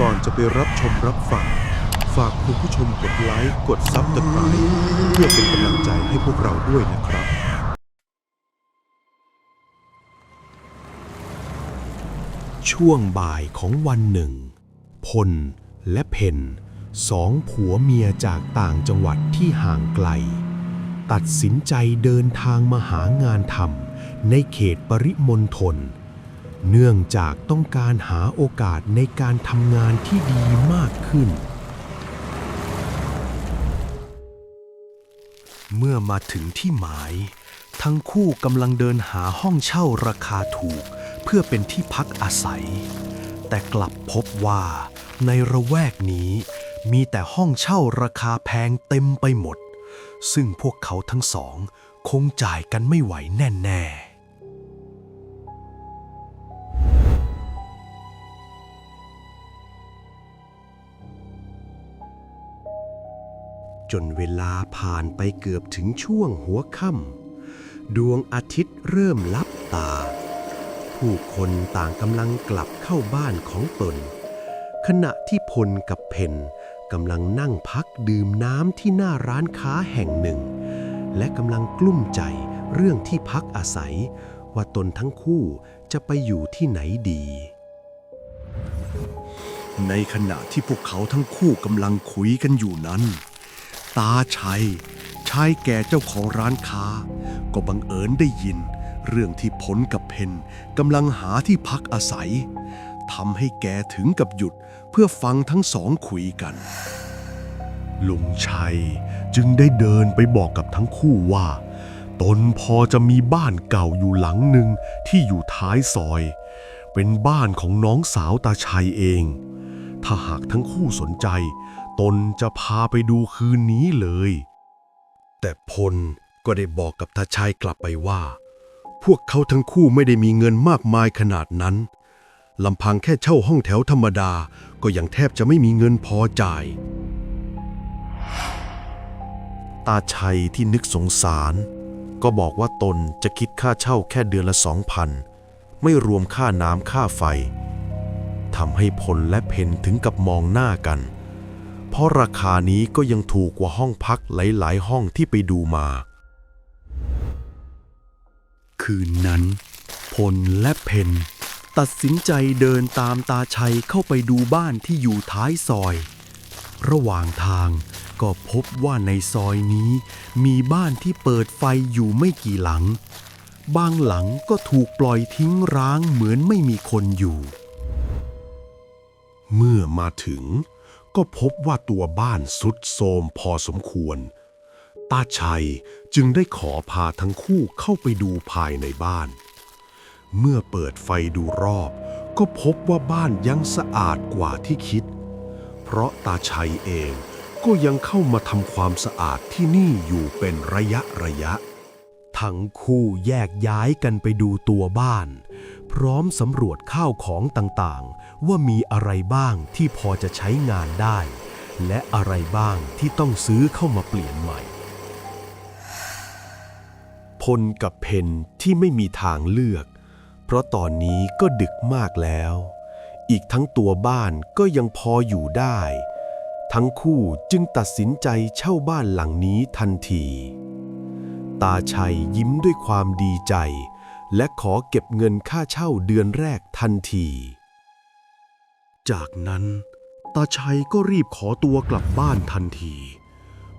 ก่อนจะไปรับชมรับฟัง ฝากคุณผู้ชมกดไลค์ กดซับสไครต์เพื่อเป็นกำลังใจให้พวกเราด้วยนะครับ ช่วงบ่ายของวันหนึ่ง พลและเพนสองผัวเมียจากต่างจังหวัดที่ห่างไกล ตัดสินใจเดินทางมาหางานทำในเขตปริมณฑล เนื่องจากต้องการหาโอกาสในการทำงานที่ดีมากขึ้น เมื่อมาถึงที่หมาย ทั้งคู่กำลังเดินหาห้องเช่าราคาถูก เพื่อเป็นที่พักอาศัย แต่กลับพบว่า ในระแวกนี้มีแต่ห้องเช่าราคาแพงเต็มไปหมด ซึ่งพวกเขาทั้งสอง คงจ่ายกันไม่ไหวแน่ ๆ จนเวลาผ่านไปเกือบถึงช่วงหัวค่ำดวงอาทิตย์เริ่มลับตา ผู้คนต่างกำลังกลับเข้าบ้านของตน ขณะที่พลกับเพนกำลังนั่งพักดื่มน้ำที่หน้าร้านค้าแห่งหนึ่ง และกำลังกลุ้มใจเรื่องที่พักอาศัย ว่าตนทั้งคู่จะไปอยู่ที่ไหนดี ในขณะที่พวกเขาทั้งคู่กำลังคุยกันอยู่นั้น ตาชัย ชายแก่เจ้าของร้านค้า ก็บังเอิญได้ยิน เรื่องที่ผลกับเพนกำลังหาที่พักอาศัยทำให้แกถึงกับหยุดเพื่อฟังทั้งสองคุยกัน ลุงชัยจึงได้เดินไปบอกกับทั้งคู่ว่า ตนพอจะมีบ้านเก่าอยู่หลังหนึ่งที่อยู่ท้ายซอย เป็นบ้านของน้องสาวตาชัยเอง ถ้าหากทั้งคู่สนใจ ตนจะพาไปดูคืนนี้เลย แต่พลก็ได้บอกกับตาชัยกลับไปว่า พวกเขาทั้งคู่ไม่ได้มีเงินมากมายขนาดนั้นลำพังแค่เช่าห้องแถวธรรมดาก็ยังแทบจะไม่มีเงินพอจ่าย ตาชัยที่นึกสงสาร ก็บอกว่าตนจะคิดค่าเช่าแค่เดือนละสองพันไม่รวมค่าน้ำค่าไฟทำให้พลและเพนถึงกับมองหน้ากัน เพราะราคานี้ก็ยังถูกกว่าห้องพักหลาย ๆ ห้องที่ไปดูมา คืนนั้น พลและเพนตัดสินใจเดินตามตาชัยเข้าไปดูบ้านที่อยู่ท้ายซอย ระหว่างทางก็พบว่าในซอยนี้มีบ้านที่เปิดไฟอยู่ไม่กี่หลัง บางหลังก็ถูกปล่อยทิ้งร้างเหมือนไม่มีคนอยู่ เมื่อมาถึง ก็พบว่าตัวบ้านสุดโทรมพอสมควร ตาชัยจึงได้ขอพาทั้งคู่เข้าไปดูภายในบ้าน เมื่อเปิดไฟดูรอบ ก็พบว่าบ้านยังสะอาดกว่าที่คิด เพราะตาชัยเองก็ยังเข้ามาทำความสะอาดที่นี่อยู่เป็นระยะระยะ ทั้งคู่แยกย้ายกันไปดูตัวบ้าน พร้อมสำรวจข้าวของต่างๆ ว่ามีอะไรบ้างที่พอจะใช้งานได้ และอะไรบ้างที่ต้องซื้อเข้ามาเปลี่ยนใหม่ พลกับเพนที่ไม่มีทางเลือก เพราะตอนนี้ก็ดึกมากแล้ว อีกทั้งตัวบ้านก็ยังพออยู่ได้ ทั้งคู่จึงตัดสินใจเช่าบ้านหลังนี้ทันที ตาชัยยิ้มด้วยความดีใจ และขอเก็บเงินค่าเช่าเดือนแรกทันที จากนั้น ตาชัยก็รีบขอตัวกลับบ้านทันที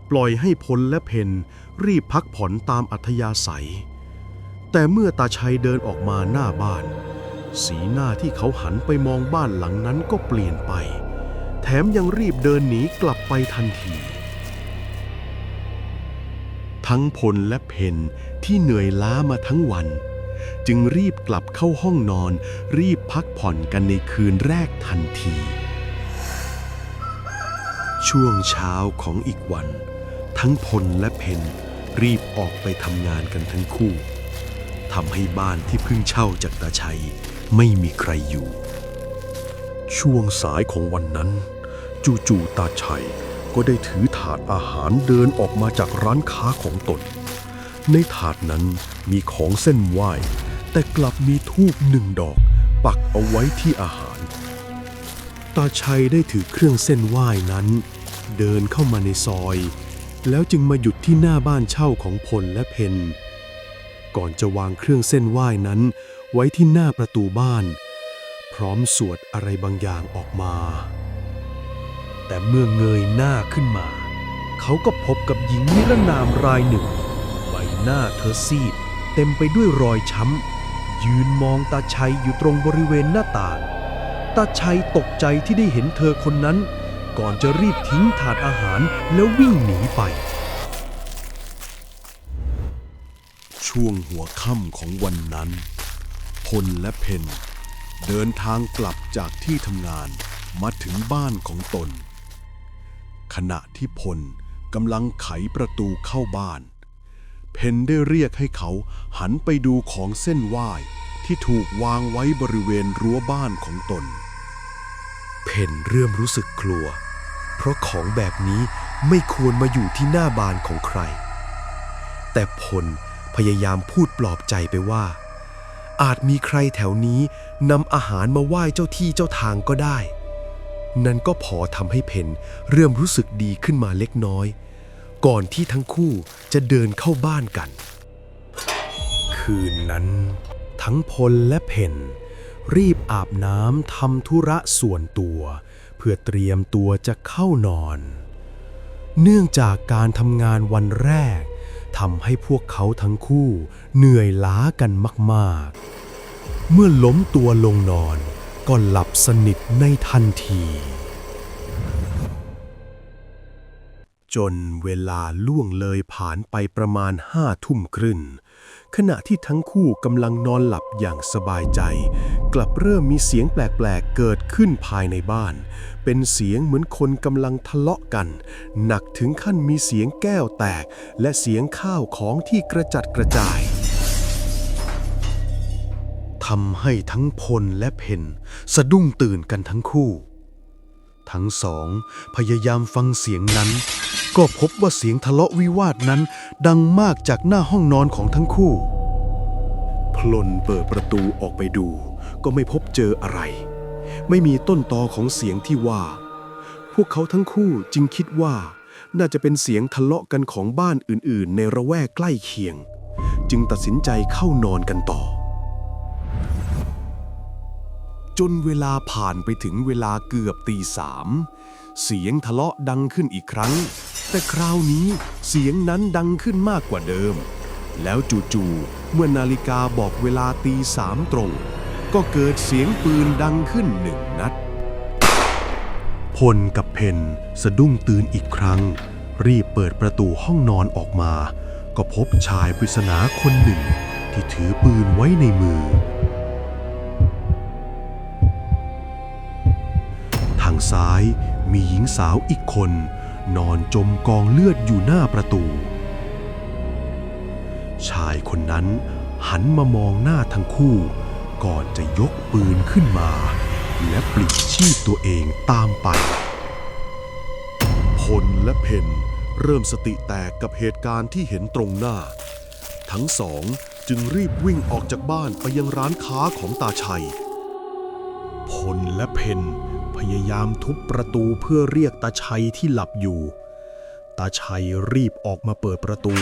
ปล่อยให้พลและเพนรีบพักผ่อนตามอัธยาศัย แต่เมื่อตาชัยเดินออกมาหน้าบ้าน สีหน้าที่เขาหันไปมองบ้านหลังนั้นก็เปลี่ยนไป แถมยังรีบเดินหนีกลับไปทันทีทั้งพลและเพนที่เหนื่อยล้ามาทั้งวัน จึงรีบกลับเข้าห้องนอน รีบพักผ่อนกันในคืนแรกทันที ช่วงเช้าของอีกวัน ทั้งพลและเพนรีบออกไปทำงานกันทั้งคู่ทำให้บ้านที่เพิ่งเช่าจากตาชัย ไม่มีใครอยู่ ช่วงสายของวันนั้น จู่ๆตาชัยก็ได้ถือถาดอาหารเดินออกมาจากร้านค้าของตน ในถาดนั้นมีของเส้นไหว้ แต่กลับมีทูบหนึ่งดอก ปักเอาไว้ที่อาหาร ตาชัยได้ถือเครื่องเส้นไหว้นั้น เดินเข้ามาในซอย แล้วจึงมาหยุดที่หน้าบ้านเช่าของพลและเพนก่อนจะวางเครื่องเส้นไหว้นั้น ไว้ที่หน้าประตูบ้าน พร้อมสวดอะไรบางอย่างออกมา แต่เมื่อเงยหน้าขึ้นมา เขาก็พบกับหญิงนิรนามรายหนึ่ง ใบหน้าเธอซีดเต็มไปด้วยรอยช้ำ ยืนมองตาชัยอยู่ตรงบริเวณหน้าต่าง ตาชัยตกใจที่ได้เห็นเธอคนนั้น ก่อนจะรีบทิ้งถาดอาหารแล้ววิ่งหนีไป ช่วงหัวค่ำของวันนั้น พลและเพนเดินทางกลับจากที่ทำงานมาถึงบ้านของตน ขณะที่พลกำลังไขประตูเข้าบ้าน เพนได้เรียกให้เขาหันไปดูของเส้นไหว้ที่ถูกวางไว้บริเวณรั้วบ้านของตน เพนเริ่มรู้สึกกลัว เพราะของแบบนี้ไม่ควรมาอยู่ที่หน้าบานของใคร แต่พลพยายามพูดปลอบใจไปว่า อาจมีใครแถวนี้นำอาหารมาไหว้เจ้าที่เจ้าทางก็ได้ นั่นก็พอทำให้เพนเริ่มรู้สึกดีขึ้นมาเล็กน้อย ก่อนที่ทั้งคู่จะเดินเข้าบ้านกัน คืนนั้น ทั้งพลและเพนรีบอาบน้ำทำธุระส่วนตัว เพื่อเตรียมตัวจะเข้านอน เนื่องจากการทำงานวันแรกทำให้พวกเขาทั้งคู่เหนื่อยล้ากันมากๆ เมื่อล้มตัวลงนอนก็หลับสนิทในทันที จนเวลาล่วงเลยผ่านไปประมาณห้าทุ่มครึ่งขณะที่ทั้งคู่กำลังนอนหลับอย่างสบายใจ กลับเริ่มมีเสียงแปลกๆเกิดขึ้นภายในบ้าน เป็นเสียงเหมือนคนกำลังทะเลาะกัน หนักถึงขั้นมีเสียงแก้วแตก และเสียงข้าวของที่กระจัดกระจายทำให้ทั้งพลและเพนสะดุ้งตื่นกันทั้งคู่ ทั้งสอง พยายามฟังเสียงนั้น ก็พบว่าเสียงทะเลาะวิวาทนั้น ดังมากจากหน้าห้องนอนของทั้งคู่ พลนเปิดประตูออกไปดู ก็ไม่พบเจออะไร ไม่มีต้นตอของเสียงที่ว่า พวกเขาทั้งคู่จึงคิดว่า น่าจะเป็นเสียงทะเลาะกันของบ้านอื่นๆ ในระแวกใกล้เคียง จึงตัดสินใจเข้านอนกันต่อ จนเวลาผ่านไปถึงเวลาเกือบตีสามเสียงทะเลาะดังขึ้นอีกครั้ง แต่คราวนี้เสียงนั้นดังขึ้นมากกว่าเดิม แล้วจู่ๆเมื่อนาฬิกาบอกเวลาตีสามตรง ก็เกิดเสียงปืนดังขึ้นหนึ่งนัดพลกับเพนสะดุ้งตื่นอีกครั้ง รีบเปิดประตูห้องนอนออกมา ก็พบชายปริศนาคนหนึ่ง ที่ถือปืนไว้ในมือ ซ้าย มีหญิงสาวอีกคน นอนจมกองเลือดอยู่หน้าประตู ชายคนนั้นหันมามองหน้าทั้งคู่ ก่อนจะยกปืนขึ้นมา และปลิดชีพตัวเองตามไป พลและเพนเริ่มสติแตกกับเหตุการณ์ที่เห็นตรงหน้า ทั้งสองจึงรีบวิ่งออกจากบ้านไปยังร้านค้าของตาชัย พลและเพน พยายามทุบประตูเพื่อเรียกตาชัยที่หลับอยู่ ตาชัยรีบออกมาเปิดประตู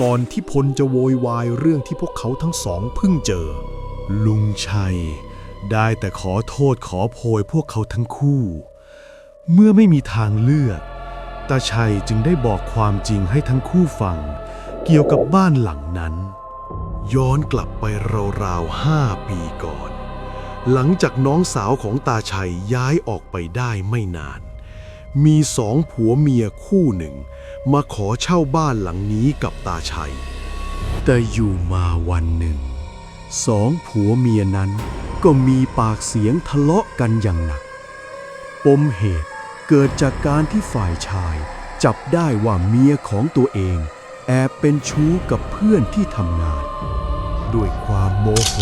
ก่อนที่พลจะโวยวายเรื่องที่พวกเขาทั้งสองเพิ่งเจอ ลุงชัย ได้แต่ขอโทษขอโพยพวกเขาทั้งคู่ เมื่อไม่มีทางเลือก ตาชัยจึงได้บอกความจริงให้ทั้งคู่ฟัง เกี่ยวกับบ้านหลังนั้น ย้อนกลับไปราวๆห้าปีก่อน หลังจากน้องสาวของตาชัยย้ายออกไปได้ไม่นาน มีสองผัวเมียคู่หนึ่ง มาขอเช่าบ้านหลังนี้กับตาชัย แต่อยู่มาวันหนึ่ง สองผัวเมียนั้นก็มีปากเสียงทะเลาะกันอย่างหนัก ปมเหตุเกิดจากการที่ฝ่ายชาย จับได้ว่าเมียของตัวเอง แอบเป็นชู้กับเพื่อนที่ทำงาน ด้วยความโมโห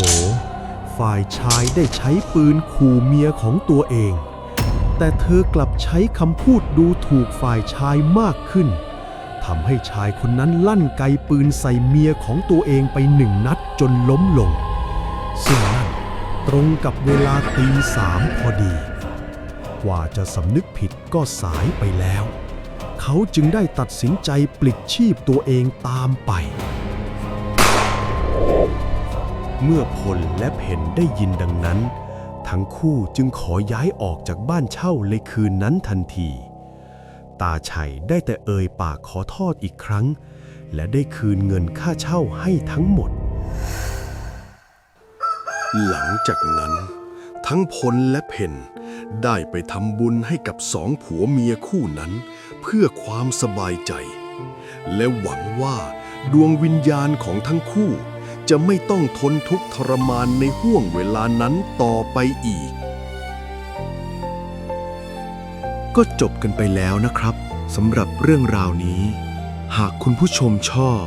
ฝ่ายชายได้ใช้ปืนขู่เมียของตัวเอง แต่เธอกลับใช้คำพูดดูถูกฝ่ายชายมากขึ้นทำให้ชายคนนั้นลั่นไกปืนใส่เมียของตัวเองไปหนึ่งนัดจนล้มลง ซึ่งนั่นตรงกับเวลาตีสามพอดี กว่าจะสำนึกผิดก็สายไปแล้ว เขาจึงได้ตัดสินใจปลิดชีพตัวเองตามไป เมื่อพลและเพนได้ยินดังนั้น ทั้งคู่จึงขอย้ายออกจากบ้านเช่าในคืนนั้นทันที ตาชัยได้แต่เอ่ยปากขอโทษอีกครั้ง และได้คืนเงินค่าเช่าให้ทั้งหมด หลังจากนั้น ทั้งพลและเพนได้ไปทำบุญให้กับสองผัวเมียคู่นั้น เพื่อความสบายใจ และหวังว่าดวงวิญญาณของทั้งคู่ จะไม่ต้องทนทุกข์ทรมานในห่วงเวลานั้นต่อไปอีก ก็จบกันไปแล้วนะครับสำหรับเรื่องราวนี้ หากคุณผู้ชมชอบ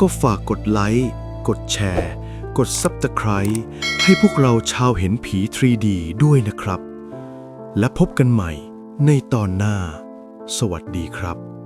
ก็ฝากกดไลค์กดแชร์ กด Subscribe ให้พวกเราชาวเห็นผี 3D ด้วยนะครับ และพบกันใหม่ในตอนหน้า สวัสดีครับ